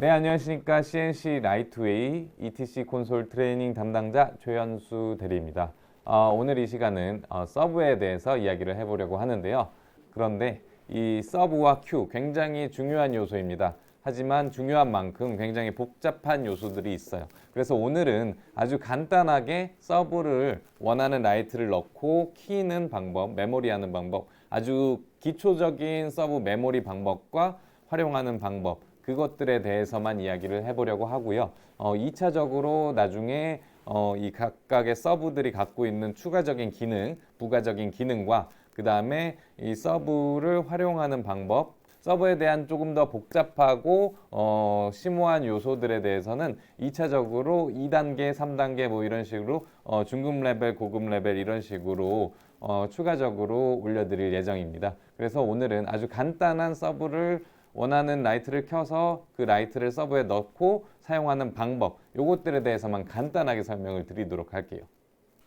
네, 안녕하십니까. CNC 라이트웨이 ETC 콘솔 트레이닝 담당자 최현수 대리입니다. 어, 오늘 이 시간은 어, 서브에 대해서 이야기를 해보려고 하는데요. 그런데 이 서브와 큐 굉장히 중요한 요소입니다. 하지만 중요한 만큼 굉장히 복잡한 요소들이 있어요. 그래서 오늘은 아주 간단하게 서브를 원하는 라이트를 넣고 키는 방법, 메모리하는 방법, 아주 기초적인 서브 메모리 방법과 활용하는 방법, 그것들에 대해서만 이야기를 해보려고 하고요. 어, 2차적으로 나중에 어, 이 각각의 서브들이 갖고 있는 추가적인 기능, 부가적인 기능과 그 다음에 이 서브를 활용하는 방법, 서버에 대한 조금 더 복잡하고 어, 심오한 요소들에 대해서는 2차적으로 2단계, 3단계 뭐 이런 식으로 어, 중급 레벨, 고급 레벨 이런 식으로 어, 추가적으로 올려드릴 예정입니다. 그래서 오늘은 아주 간단한 서브를 원하는 라이트를 켜서 그 라이트를 서버에 넣고 사용하는 방법 요것들에 대해서만 간단하게 설명을 드리도록 할게요.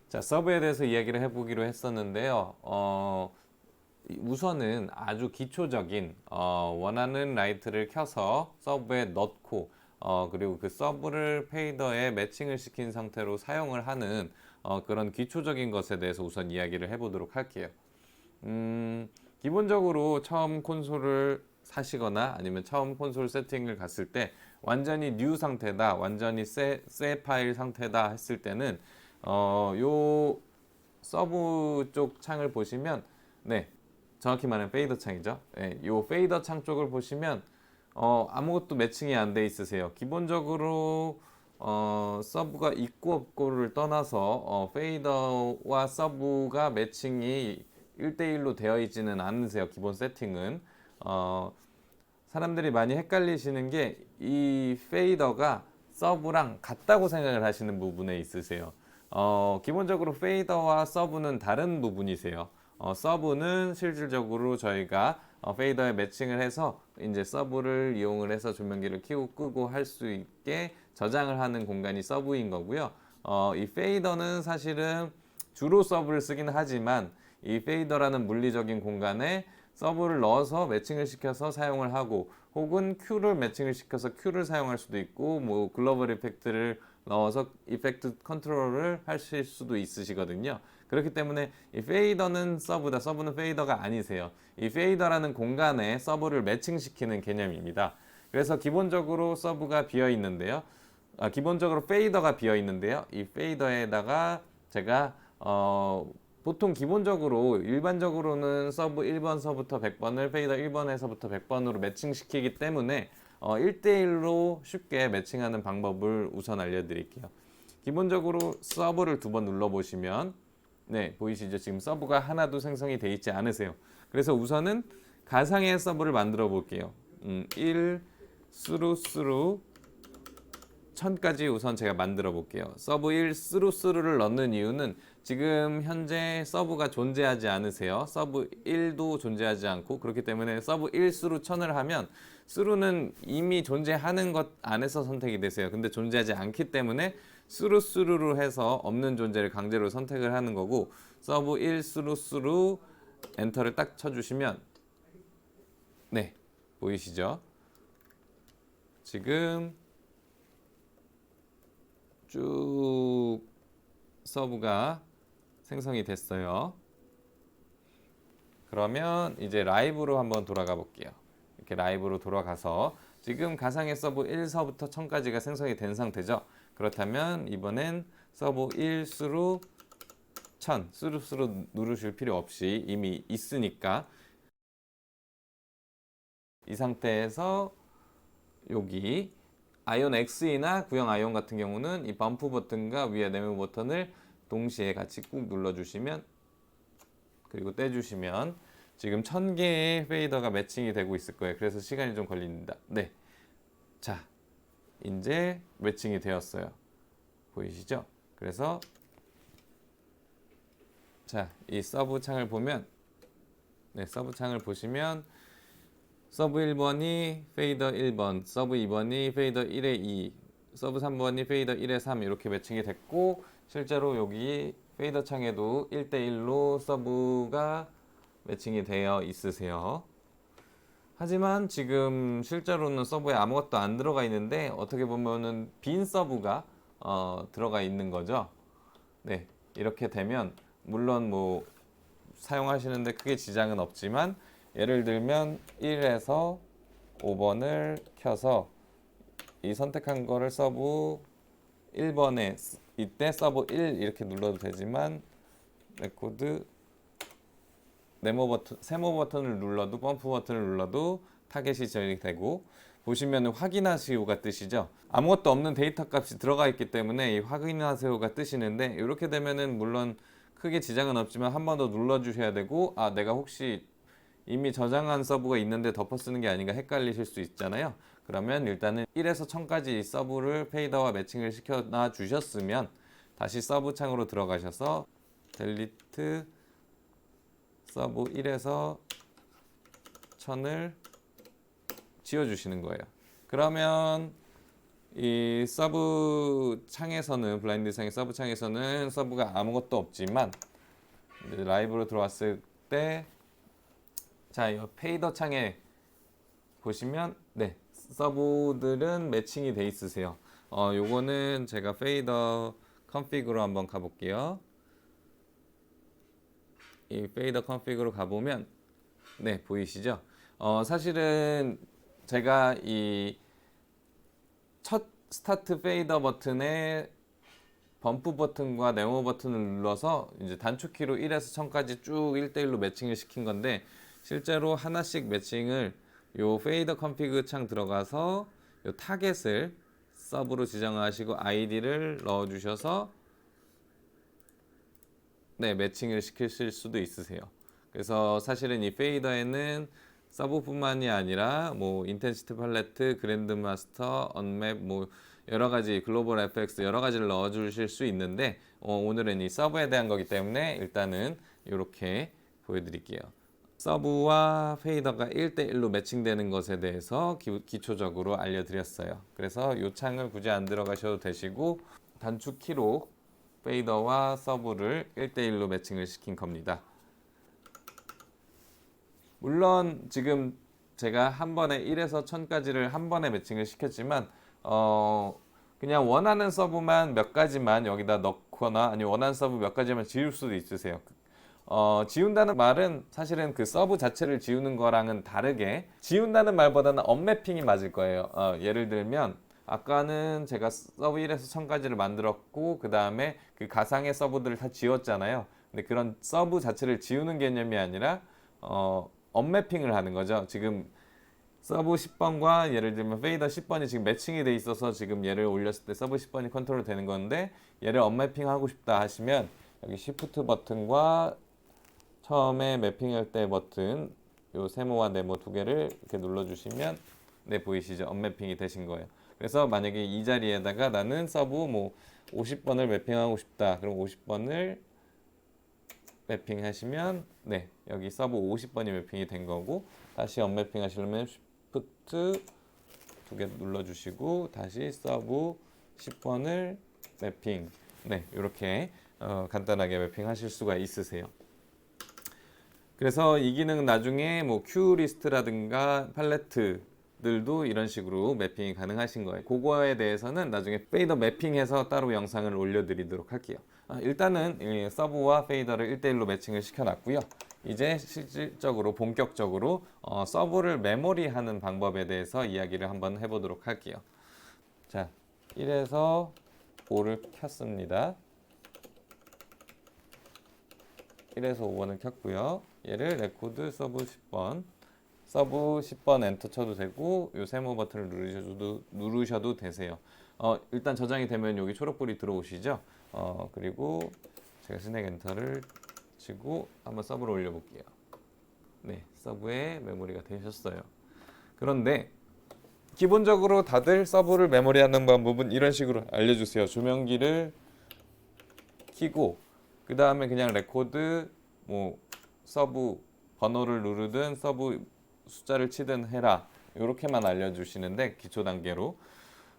자 서브에 대해서 이야기를 해보기로 했었는데요. 어, 우선은 아주 기초적인 어, 원하는 라이트를 켜서 서브에 넣고 어, 그리고 그 서브를 페이더에 매칭을 시킨 상태로 사용을 하는 어, 그런 기초적인 것에 대해서 우선 이야기를 해보도록 할게요. 음, 기본적으로 처음 콘솔을 사시거나 아니면 처음 콘솔 세팅을 갔을 때 완전히 뉴 상태다, 완전히 새, 새 파일 상태다 했을 때는 어, 요 서브 쪽 창을 보시면 네, 정확히 말하면 페이더 창이죠. 네, 요 페이더 창 쪽을 보시면 어, 아무것도 매칭이 안 돼 있으세요. 기본적으로 어, 서브가 있고 없고를 떠나서 어, 페이더와 서브가 매칭이 1대1로 되어 있지는 않으세요. 기본 세팅은. 어, 사람들이 많이 헷갈리시는 게 이 페이더가 서브랑 같다고 생각을 하시는 부분에 있으세요. 어, 기본적으로 페이더와 서브는 다른 부분이세요. 어, 서브는 실질적으로 저희가 어, 페이더에 매칭을 해서 이제 서브를 이용을 해서 조명기를 켜고 끄고 할 수 있게 저장을 하는 공간이 서브인 거고요. 어, 이 페이더는 사실은 주로 서브를 쓰긴 하지만 이 페이더라는 물리적인 공간에 서브를 넣어서 매칭을 시켜서 사용을 하고 혹은 큐를 매칭을 시켜서 큐를 사용할 수도 있고 뭐 글로벌 이펙트를 넣어서 이펙트 컨트롤을 하실 수도 있으시거든요. 그렇기 때문에 이 페이더는 서브다, 서브는 페이더가 아니세요. 이 페이더라는 공간에 서브를 매칭시키는 개념입니다. 그래서 기본적으로 서브가 비어 있는데요. 아, 기본적으로 페이더가 비어 있는데요. 이 페이더에다가 제가 어, 보통 기본적으로 일반적으로는 서브 1번 서부터 100번을 페이더 1번에서부터 100번으로 매칭시키기 때문에 어, 1대1로 쉽게 매칭하는 방법을 우선 알려드릴게요. 기본적으로 서브를 두 번 눌러보시면 네 보이시죠? 지금 서브가 하나도 생성이 돼 있지 않으세요. 그래서 우선은 가상의 서브를 만들어 볼게요. 음, 1 스루스루 천까지 우선 제가 만들어 볼게요. 서브 1 스루스루를 넣는 이유는 지금 현재 서브가 존재하지 않으세요. 서브 1도 존재하지 않고 그렇기 때문에 서브 1 스루 천을 하면 스루는 이미 존재하는 것 안에서 선택이 되세요. 근데 존재하지 않기 때문에 스루 스루로 해서 없는 존재를 강제로 선택을 하는 거고 서브 1 스루 스루 엔터를 딱 쳐주시면 네 보이시죠? 지금 쭉 서브가 생성이 됐어요. 그러면 이제 라이브로 한번 돌아가 볼게요. 이렇게 라이브로 돌아가서 지금 가상의 서브 1서부터 1000까지가 생성이 된 상태죠. 그렇다면 이번엔 서브 1수로 1000, 수루수루 누르실 필요 없이 이미 있으니까 이 상태에서 여기 아이온 X이나 구형 아이온 같은 경우는 이 범프 버튼과 위에 네모 버튼을 동시에 같이 꾹 눌러주시면 그리고 떼주시면 지금 1000개의 페이더가 매칭이 되고 있을 거예요. 그래서 시간이 좀 걸립니다. 네. 자, 이제 매칭이 되었어요. 보이시죠? 그래서 자, 이 서브 창을 보면 네, 서브 창을 보시면 서브 1번이 페이더 1번, 서브 2번이 페이더 1의 2, 서브 3번이 페이더 1의 3 이렇게 매칭이 됐고 실제로 여기 페이더 창에도 1대1로 서브가 매칭이 되어 있으세요. 하지만 지금 실제로는 서브에 아무것도 안 들어가 있는데 어떻게 보면은 빈 서브가 어, 들어가 있는 거죠. 네, 이렇게 되면 물론 뭐 사용하시는데 크게 지장은 없지만 예를 들면 1에서 5번을 켜서 이 선택한 거를 서브 1번에 이때 서브 1 이렇게 눌러도 되지만 레코드 네모 버튼, 세모 버튼을 눌러도 펌프 버튼을 눌러도 타겟이 저장이 되고 보시면 확인하시오가 뜨시죠. 아무것도 없는 데이터 값이 들어가 있기 때문에 이 확인하세요가 뜨시는데 이렇게 되면은 물론 크게 지장은 없지만 한 번 더 눌러 주셔야 되고 아 내가 혹시 이미 저장한 서브가 있는데 덮어 쓰는 게 아닌가 헷갈리실 수 있잖아요. 그러면 일단은 1에서 1000까지 이 서브를 페이더와 매칭을 시켜놔 주셨으면 다시 서브 창으로 들어가셔서 델리트 서브 1에서 1000을 지워 주시는 거예요. 그러면 이 서브 창에서는 블라인드 상의 서브 창에서는 서브가 아무것도 없지만 라이브로 들어왔을 때 자, 이 페이더 창에 보시면 네 서브들은 매칭이 돼 있으세요. 어, 요거는 제가 페이더 컨피그로 한번 가볼게요. 이 페이더 컨피그로 가보면 네 보이시죠? 어, 사실은 제가 이 첫 스타트 페이더 버튼에 범프 버튼과 네모 버튼을 눌러서 이제 단축키로 1에서 1000까지 쭉 1대1로 매칭을 시킨 건데 실제로 하나씩 매칭을 요 페이더 컨피그 창 들어가서 요 타겟을 서브로 지정하시고 아이디를 넣어 주셔서 네, 매칭을 시키실 수도 있으세요. 그래서 사실은 이 페이더에는 서브뿐만이 아니라 뭐 인텐시티 팔레트, 그랜드 마스터, 언맵 뭐 여러 가지 글로벌 FX 여러 가지를 넣어 주실 수 있는데 어, 오늘은 이 서브에 대한 거기 때문에 일단은 이렇게 보여 드릴게요. 서브와 페이더가 1대1로 매칭되는 것에 대해서 기, 초적으로 알려드렸어요. 그래서 이 창을 굳이 안 들어가셔도 되시고 단축 키로 페이더와 서브를 1대1로 매칭을 시킨 겁니다. 물론 지금 제가 한 번에 1에서 1000까지를 한 번에 매칭을 시켰지만 어 그냥 원하는 서브만 몇 가지만 여기다 넣거나 아니 원하는 서브 몇 가지만 지울 수도 있으세요. 어, 지운다는 말은 사실은 그 서브 자체를 지우는 거랑은 다르게 지운다는 말보다는 언매핑이 맞을 거예요. 어, 예를 들면 아까는 제가 서브 1에서 1000까지를 만들었고 그 다음에 그 가상의 서브들을 다 지웠잖아요. 근데 그런 서브 자체를 지우는 개념이 아니라 어, 언매핑을 하는 거죠. 지금 서브 10번과 예를 들면 페이더 10번이 지금 매칭이 돼 있어서 지금 얘를 올렸을 때 서브 10번이 컨트롤 되는 건데 얘를 언매핑 하고 싶다 하시면 여기 시프트 버튼과 처음에 매핑할 때 버튼 요 세모와 네모 두 개를 이렇게 눌러 주시면 네 보이시죠? 언매핑이 되신 거예요. 그래서 만약에 이 자리에다가 나는 서브 뭐 50번을 매핑하고 싶다. 그럼 50번을 매핑하시면 네 여기 서브 50번이 매핑이 된 거고 다시 언매핑 하시려면 쉬프트 두개 눌러주시고 다시 서브 10번을 매핑 네 이렇게 어, 간단하게 매핑하실 수가 있으세요. 그래서 이 기능 나중에 뭐 큐 리스트라든가 팔레트들도 이런 식으로 매핑이 가능하신 거예요. 그거에 대해서는 나중에 페이더 매핑해서 따로 영상을 올려드리도록 할게요. 아, 일단은 이 서브와 페이더를 1대1로 매칭을 시켜놨고요. 이제 실질적으로 본격적으로 어, 서브를 메모리하는 방법에 대해서 이야기를 한번 해보도록 할게요. 자, 1에서 5를 켰습니다. 1에서 5번을 켰고요. 얘를 레코드 서브 10번 서브 10번 엔터 쳐도 되고 요 세모 버튼을 누르셔도 누르셔도 되세요. 어, 일단 저장이 되면 여기 초록불이 들어오시죠. 어, 그리고 제가 스낵 엔터를 치고 한번 서브로 올려볼게요. 네, 서브에 메모리가 되셨어요. 그런데 기본적으로 다들 서브를 메모리하는 방법은 이런 식으로 알려주세요. 조명기를 켜고 그 다음에 그냥 레코드 뭐 서브 번호를 누르든 서브 숫자를 치든 해라 이렇게만 알려주시는데 기초 단계로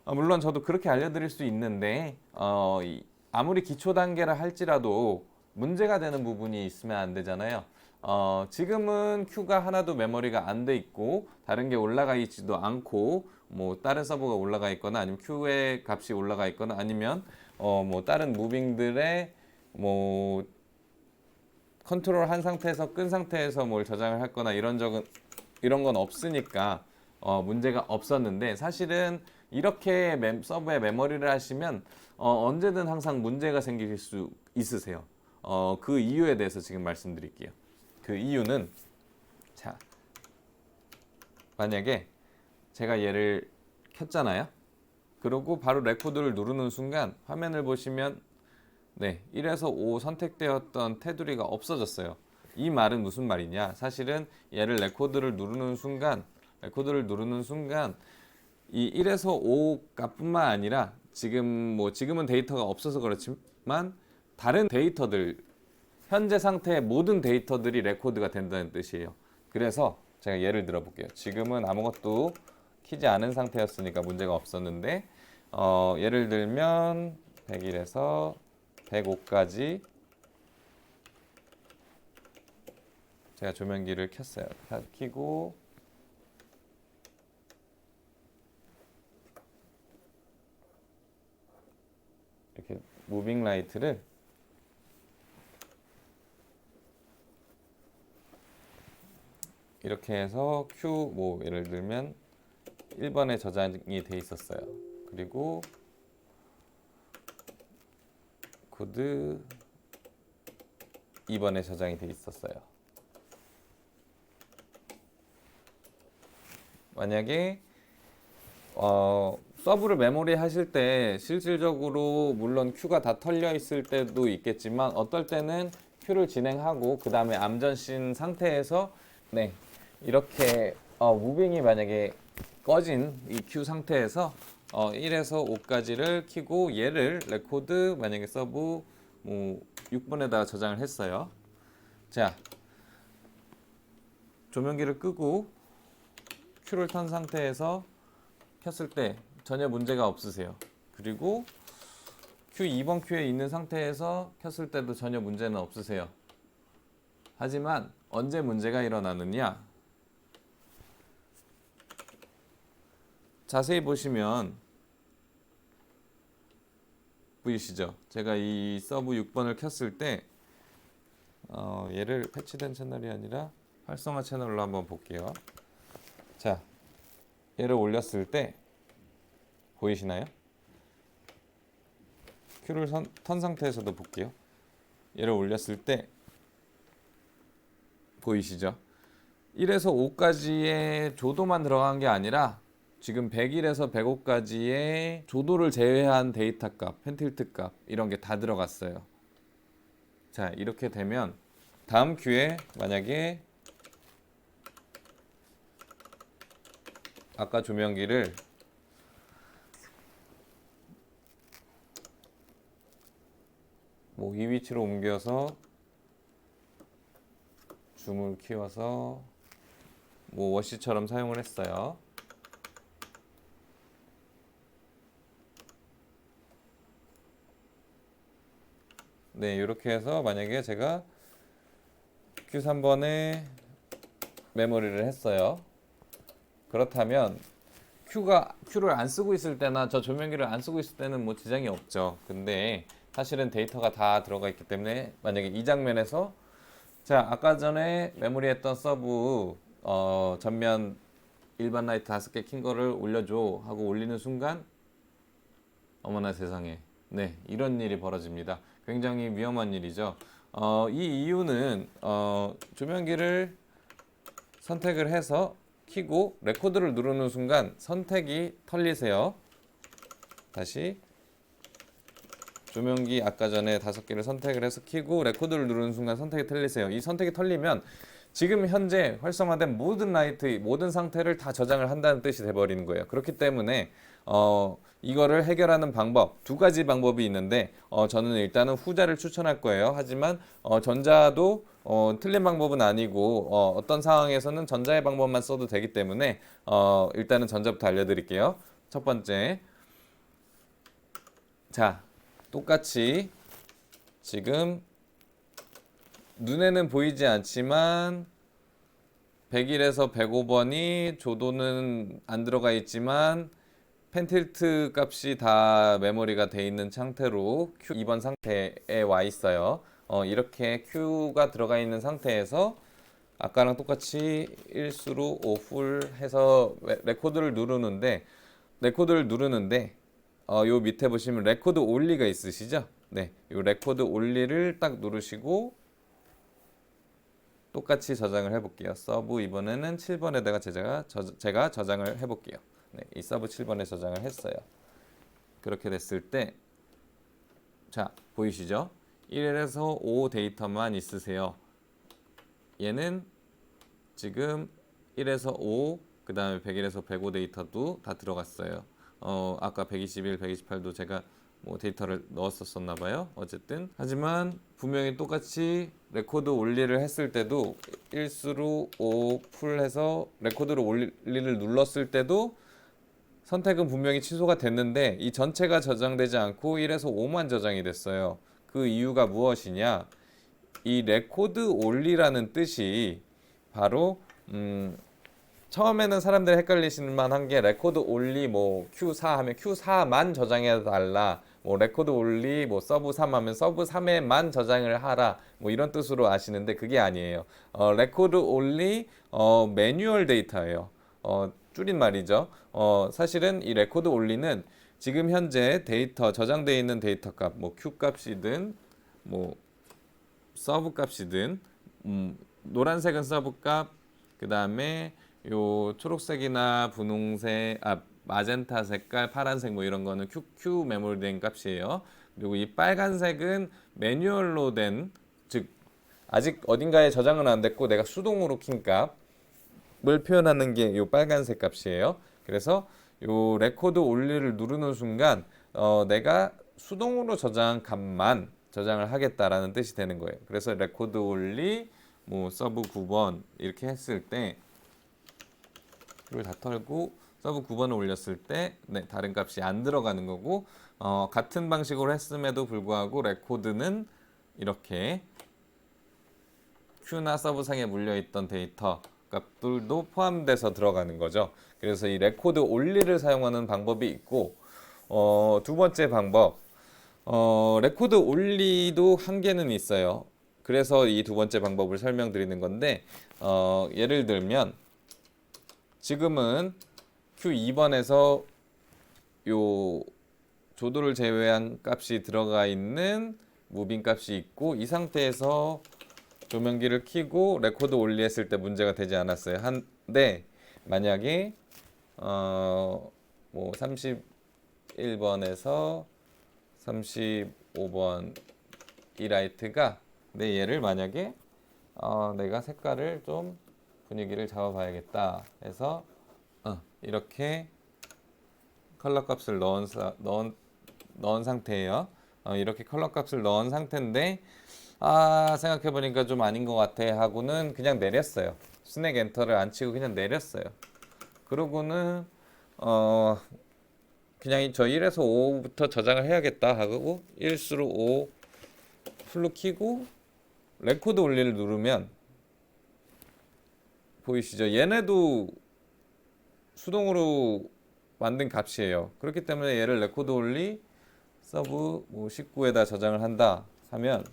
어, 물론 저도 그렇게 알려드릴 수 있는데 어, 이, 아무리 기초 단계라 할지라도 문제가 되는 부분이 있으면 안 되잖아요. 어, 지금은 Q가 하나도 메모리가 안 돼 있고 다른 게 올라가 있지도 않고 뭐 다른 서버가 올라가 있거나 아니면 Q의 값이 올라가 있거나 아니면 어, 뭐 다른 무빙들의 뭐 컨트롤 한 상태에서 끈 상태에서 뭘 저장을 했거나 이런 적은 이런 건 없으니까 어, 문제가 없었는데 사실은 이렇게 mem- 서버에 메모리를 하시면 어, 언제든 항상 문제가 생길 수 있으세요. 어, 그 이유에 대해서 지금 말씀드릴게요. 그 이유는 자 만약에 제가 얘를 켰잖아요. 그리고 바로 레코드를 누르는 순간 화면을 보시면 네 1에서 5 선택되었던 테두리가 없어졌어요. 이 말은 무슨 말이냐? 사실은 얘를 레코드를 누르는 순간 레코드를 누르는 순간 이 1에서 5 값뿐만 아니라 지금 뭐 지금은 데이터가 없어서 그렇지만 다른 데이터들 현재 상태의 모든 데이터들이 레코드가 된다는 뜻이에요. 그래서 제가 예를 들어 볼게요. 지금은 아무것도 키지 않은 상태였으니까 문제가 없었는데 어, 예를 들면 101에서 105까지 제가 조명기를 켰어요. 켜- 켜고 이렇게 무빙 라이트를 이렇게 해서 Q 뭐 예를 들면 1번에 저장이 돼 있었어요. 그리고 코드 2번에 저장이 돼 있었어요. 만약에 어, 서브를 메모리 하실 때 실질적으로 물론 큐가 다 털려 있을 때도 있겠지만 어떨 때는 큐를 진행하고 그 다음에 암전신 상태에서 네 이렇게 어, 무빙이 만약에 꺼진 이 큐 상태에서 어, 1에서 5까지를 키고 얘를 레코드 만약에 서브 뭐 6번에다가 저장을 했어요. 자 조명기를 끄고 큐를 턴 상태에서 켰을 때 전혀 문제가 없으세요. 그리고 Q 2번 큐에 있는 상태에서 켰을 때도 전혀 문제는 없으세요. 하지만 언제 문제가 일어나느냐? 자세히 보시면 보이시죠? 제가 이 서브 6번을 켰을 때 어, 얘를 패치된 채널이 아니라 활성화 채널로 한번 볼게요. 자, 얘를 올렸을 때 보이시나요? 큐를 선, 턴 상태에서도 볼게요. 얘를 올렸을 때 보이시죠? 1에서 5까지의 조도만 들어간 게 아니라 지금 101에서 105까지의 조도를 제외한 데이터 값, 펜틸트 값 이런 게 다 들어갔어요. 자, 이렇게 되면 다음 큐에 만약에 아까 조명기를 뭐 이 위치로 옮겨서 줌을 키워서 뭐 워시처럼 사용을 했어요. 네, 이렇게 해서 만약에 제가 Q3번에 메모리를 했어요. 그렇다면 Q가 Q를 안 쓰고 있을 때나 저 조명기를 안 쓰고 있을 때는 뭐 지장이 없죠. 근데 사실은 데이터가 다 들어가 있기 때문에 만약에 이 장면에서 자 아까 전에 메모리했던 서브 어, 전면 일반 라이트 다섯 개 킨 거를 올려줘 하고 올리는 순간 어머나 세상에 네 이런 일이 벌어집니다. 굉장히 위험한 일이죠. 어, 이 이유는 어, 조명기를 선택을 해서 키고 레코드를 누르는 순간 선택이 털리세요. 다시 조명기 아까 전에 다섯 개를 선택을 해서 키고 레코드를 누르는 순간 선택이 털리세요. 이 선택이 털리면 지금 현재 활성화된 모든 라이트 모든 상태를 다 저장을 한다는 뜻이 돼버리는 거예요. 그렇기 때문에 어, 이거를 해결하는 방법 두 가지 방법이 있는데 어, 저는 일단은 후자를 추천할 거예요. 하지만 어, 전자도 어, 틀린 방법은 아니고 어, 어떤 상황에서는 전자의 방법만 써도 되기 때문에 어, 일단은 전자부터 알려드릴게요. 첫 번째 자 똑같이 지금 눈에는 보이지 않지만 101에서 105번이 조도는 안 들어가 있지만 펜틸트 값이 다 메모리가 돼 있는 상태로 Q 2번 상태에 와 있어요. 어, 이렇게 Q가 들어가 있는 상태에서 아까랑 똑같이 일수로 오풀 해서 레- 레코드를 누르는데 레코드를 누르는데 어, 요 밑에 보시면 레코드 올리가 있으시죠? 네, 요 레코드 올리를 딱 누르시고 똑같이 저장을 해볼게요. 서브 이번에는 7번에다가 제가 저, 제가 저장을 해볼게요. 네, 이 서브 7번에 저장을 했어요. 그렇게 됐을 때, 자 보이시죠? 1에서 5 데이터만 있으세요. 얘는 지금 1에서 5, 그 다음에 101에서 105 데이터도 다 들어갔어요. 어, 아까 121, 128도 제가 뭐 데이터를 넣었었나 봐요. 어쨌든 하지만 분명히 똑같이 레코드 올리를 했을 때도 일수로 5 풀해서 레코드를 올리를 눌렀을 때도 선택은 분명히 취소가 됐는데 이 전체가 저장되지 않고 1에서 5만 저장이 됐어요. 그 이유가 무엇이냐? 이 레코드 올리라는 뜻이 바로 음, 처음에는 사람들이 헷갈리실 만한 게 레코드 올리 뭐 Q4 하면 Q4만 저장해 달라. 뭐 레코드 올리 뭐 서브 3 하면 서브 3에만 저장을 하라. 뭐 이런 뜻으로 아시는데 그게 아니에요. 어, 레코드 올리 어, 매뉴얼 데이터예요. 어, 줄인 말이죠. 어, 사실은 이 레코드 올리는 지금 현재 데이터 저장되어 있는 데이터 값, 뭐 Q 값이든 뭐 서브 값이든 음, 노란색은 서브 값, 그 다음에 요 초록색이나 분홍색, 아 마젠타 색깔, 파란색 뭐 이런 거는 QQ 메모리 된 값이에요. 그리고 이 빨간색은 매뉴얼로 된, 즉 아직 어딘가에 저장은 안 됐고 내가 수동으로 킨 값 을 표현하는 게요 빨간색 값이에요. 그래서 요 레코드 올리를 누르는 순간 어, 내가 수동으로 저장한 값만 저장을 하겠다라는 뜻이 되는 거예요. 그래서 레코드 올리 뭐 서브 9번 이렇게 했을 때 이걸 다 털고 서브 9번을 올렸을 때 네, 다른 값이 안 들어가는 거고 어, 같은 방식으로 했음에도 불구하고 레코드는 이렇게 Q나 서브 상에 물려 있던 데이터 값들도 포함돼서 들어가는 거죠. 그래서 이 레코드 올리를 사용하는 방법이 있고 어, 두 번째 방법 어, 레코드 올리도 한계는 있어요. 그래서 이 두 번째 방법을 설명드리는 건데 어, 예를 들면 지금은 Q2번에서 요 조도를 제외한 값이 들어가 있는 무빙 값이 있고 이 상태에서 조명기를 켜고 레코드 올리했을 때 문제가 되지 않았어요. 한데 만약에 어 뭐 31번에서 35번 이 라이트가 내 얘를 만약에 어 내가 색깔을 좀 분위기를 잡아봐야겠다 해서 어, 이렇게 컬러 값을 넣은, 사, 넣은, 넣은 상태예요. 어, 이렇게 컬러 값을 넣은 상태인데 아 생각해보니까 좀 아닌 것 같아 하고는 그냥 내렸어요. 스낵 엔터를 안 치고 그냥 내렸어요. 그러고는 어 그냥 저 1에서 5부터 저장을 해야겠다 하고 1수로 5 풀로 키고 레코드 올리를 누르면 보이시죠? 얘네도 수동으로 만든 값이에요. 그렇기 때문에 얘를 레코드 올리 서브 뭐 19에다 저장을 한다 하면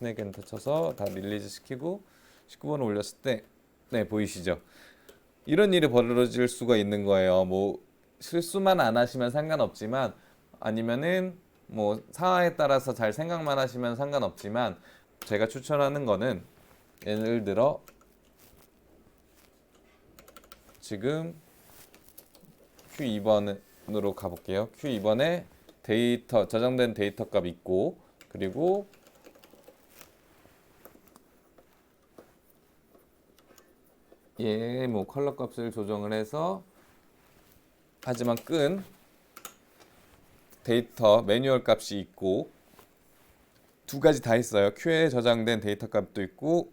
스낵 엔터 쳐서 다 릴리즈 시키고 19번을 올렸을 때 네 보이시죠? 이런 일이 벌어질 수가 있는 거예요. 뭐 실수만 안 하시면 상관없지만 아니면은 뭐 상황에 따라서 잘 생각만 하시면 상관없지만 제가 추천하는 거는 예를 들어 지금 Q2번으로 가볼게요. Q2번에 데이터 저장된 데이터 값 있고 그리고 얘뭐 컬러 값을 조정을 해서 하지만 끈 데이터 매뉴얼 값이 있고 두 가지 다 있어요. Q에 저장된 데이터 값도 있고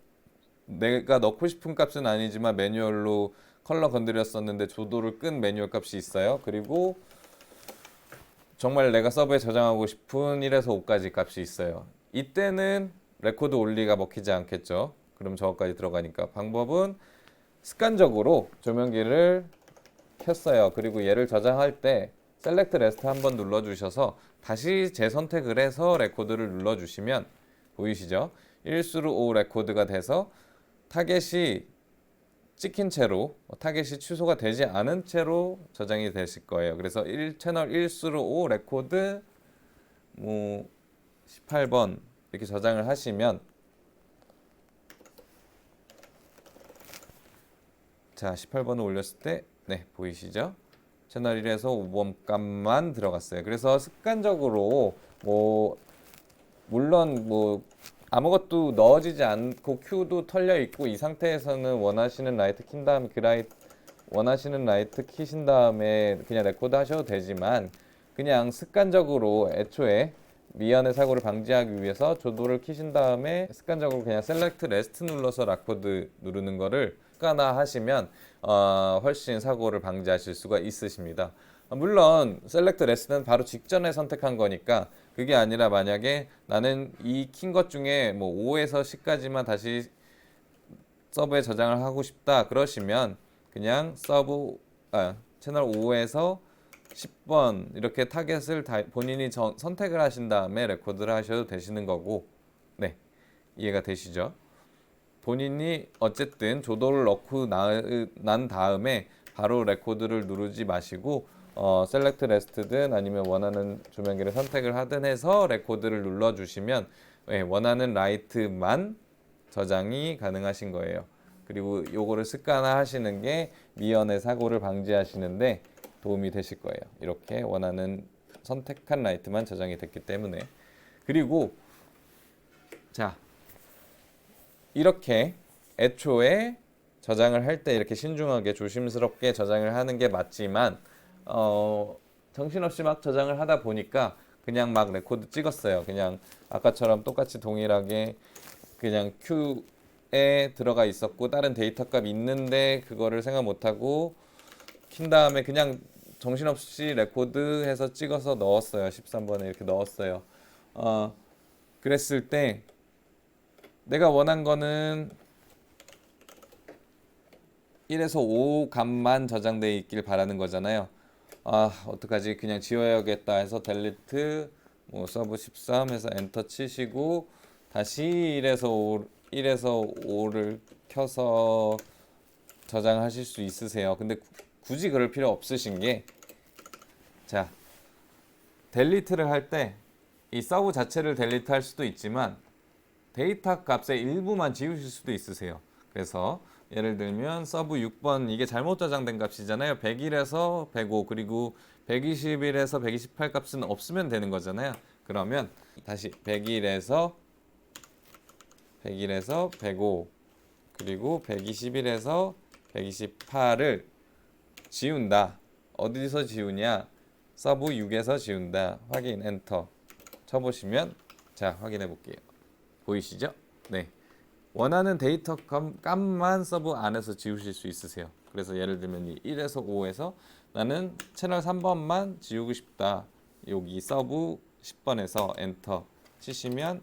내가 넣고 싶은 값은 아니지만 매뉴얼로 컬러 건드렸었는데 조도를 끈 매뉴얼 값이 있어요. 그리고 정말 내가 서버에 저장하고 싶은 1에서 5까지 값이 있어요. 이때는 레코드 올리가 먹히지 않겠죠. 그럼 저거까지 들어가니까 방법은 습관적으로 조명기를 켰어요. 그리고 얘를 저장할 때 셀렉트 레스트 한번 눌러 주셔서 다시 재선택을 해서 레코드를 눌러 주시면 보이시죠? 1수로 5 레코드가 돼서 타겟이 찍힌 채로 뭐 타겟이 취소가 되지 않은 채로 저장이 되실 거예요. 그래서 1 채널 1수로 5 레코드 뭐 18번 이렇게 저장을 하시면 자 18번을 올렸을 때 네 보이시죠? 채널 1에서 5번 값만 들어갔어요. 그래서 습관적으로 뭐 물론 뭐 아무것도 넣어지지 않고 큐도 털려 있고 이 상태에서는 원하시는 라이트 킨 다음에 그 라이트 원하시는 라이트 키신 다음에 그냥 레코드 하셔도 되지만 그냥 습관적으로 애초에 미연의 사고를 방지하기 위해서 조도를 키신 다음에 습관적으로 그냥 셀렉트 레스트 눌러서 라코드 누르는 거를 습관화 하시면 어, 훨씬 사고를 방지하실 수가 있으십니다. 어, 물론 셀렉트 레스는 바로 직전에 선택한 거니까 그게 아니라 만약에 나는 이 킨 것 중에 뭐 5에서 10까지만 다시 서브에 저장을 하고 싶다 그러시면 그냥 서브 아, 채널 5에서 10번 이렇게 타겟을 다 본인이 전- 선택을 하신 다음에 레코드를 하셔도 되시는 거고 네 이해가 되시죠? 본인이 어쨌든 조도를 넣고 나, 난 다음에 바로 레코드를 누르지 마시고 어, 셀렉트 레스트든 아니면 원하는 조명기를 선택을 하든 해서 레코드를 눌러 주시면 예, 원하는 라이트만 저장이 가능하신 거예요. 그리고 요거를 습관화 하시는 게 미연의 사고를 방지하시는데 도움이 되실 거예요. 이렇게 원하는 선택한 라이트만 저장이 됐기 때문에 그리고 자 이렇게 애초에 저장을 할 때 이렇게 신중하게 조심스럽게 저장을 하는 게 맞지만 어 정신없이 막 저장을 하다 보니까 그냥 막 레코드 찍었어요. 그냥 아까처럼 똑같이 동일하게 그냥 큐에 들어가 있었고 다른 데이터 값 있는데 그거를 생각 못하고 킨 다음에 그냥 정신없이 레코드해서 찍어서 넣었어요. 13번에 이렇게 넣었어요. 어 그랬을 때 내가 원한 거는 1에서 5 값만 저장돼 있길 바라는 거잖아요. 아, 어떡하지? 그냥 지워야겠다 해서 델리트 뭐 서브 13 해서 엔터 치시고 다시 1에서 5 1에서 5를 켜서 저장하실 수 있으세요. 근데 구- 굳이 그럴 필요 없으신 게 자, 델리트를 할 때 이 서브 자체를 델리트 할 수도 있지만 데이터 값의 일부만 지우실 수도 있으세요. 그래서 예를 들면 서브 6번 이게 잘못 저장된 값이잖아요. 101에서 105 그리고 121에서 128 값은 없으면 되는 거잖아요. 그러면 다시 101에서 101에서 105 그리고 121에서 128을 지운다. 어디서 지우냐? 서브 6에서 지운다. 확인 엔터 쳐보시면 자 확인해 볼게요. 보이시죠? 네. 원하는 데이터 값- 값만 서브 안에서 지우실 수 있으세요. 그래서 예를 들면 이 1에서 5에서 나는 채널 3번만 지우고 싶다. 여기 서브 10번에서 엔터 치시면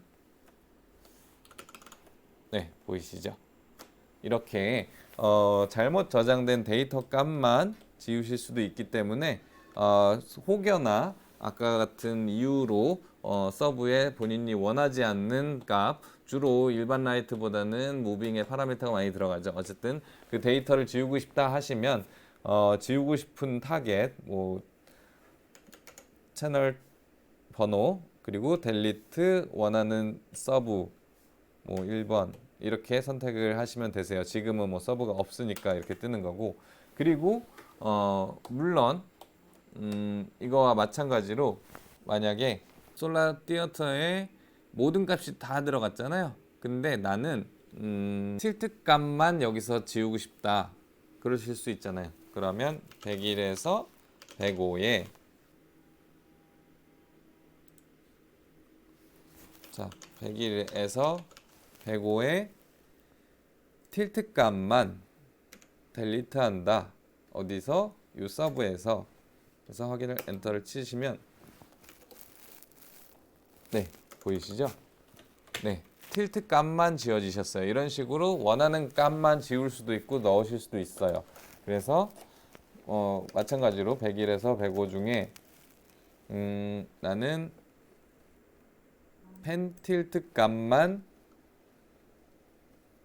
네, 보이시죠? 이렇게 어, 잘못 저장된 데이터 값만 지우실 수도 있기 때문에 어, 혹여나 아까 같은 이유로 어, 서브에 본인이 원하지 않는 값 주로 일반 라이트보다는 무빙에 파라미터가 많이 들어가죠. 어쨌든 그 데이터를 지우고 싶다 하시면 어, 지우고 싶은 타겟 뭐 채널 번호 그리고 델리트 원하는 서브 뭐 1번 이렇게 선택을 하시면 되세요. 지금은 뭐 서버가 없으니까 이렇게 뜨는 거고 그리고 어 물론 음 이거와 마찬가지로 만약에 솔라 띠어터에 모든 값이 다 들어갔잖아요. 근데 나는 음 틸트 값만 여기서 지우고 싶다. 그러실 수 있잖아요. 그러면 101에서 105에 자, 101에서 105의 틸트 값만 델리트 한다. 어디서? 요 서브에서. 그래서 확인을 엔터를 치시면 네, 보이시죠? 네. 틸트 값만 지워지셨어요. 이런 식으로 원하는 값만 지울 수도 있고 넣으실 수도 있어요. 그래서 어, 마찬가지로 101에서 105 중에 음, 나는 펜 틸트 값만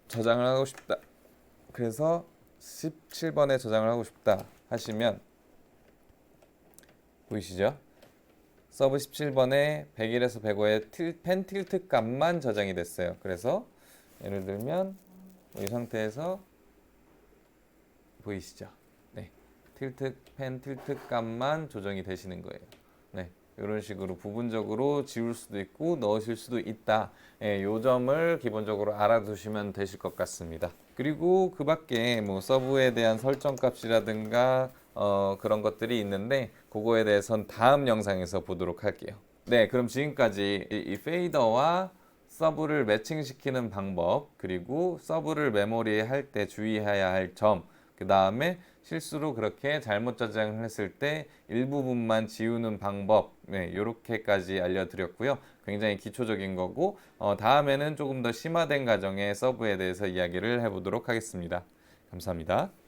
저장을 하고 싶다. 그래서 17번에 저장을 하고 싶다 하시면 보이시죠? 서브 17번에 101에서 105의 틸, 펜 틸트 값만 저장이 됐어요. 그래서 예를 들면 이 상태에서 보이시죠? 네, 틸트 펜 틸트 값만 조정이 되시는 거예요. 네, 이런 식으로 부분적으로 지울 수도 있고 넣으실 수도 있다. 예, 요 점을 기본적으로 알아두시면 되실 것 같습니다. 그리고 그 밖에 뭐 서브에 대한 설정 값이라든가 어, 그런 것들이 있는데 그거에 대해서는 다음 영상에서 보도록 할게요. 네, 그럼 지금까지 이, 이 페이더와 서브를 매칭시키는 방법 그리고 서브를 메모리에 할 때 주의해야 할 점, 그 다음에 실수로 그렇게 잘못 저장을 했을 때 일부분만 지우는 방법, 네, 이렇게까지 알려드렸고요. 굉장히 기초적인 거고 어, 다음에는 조금 더 심화된 과정의 서브에 대해서 이야기를 해보도록 하겠습니다. 감사합니다.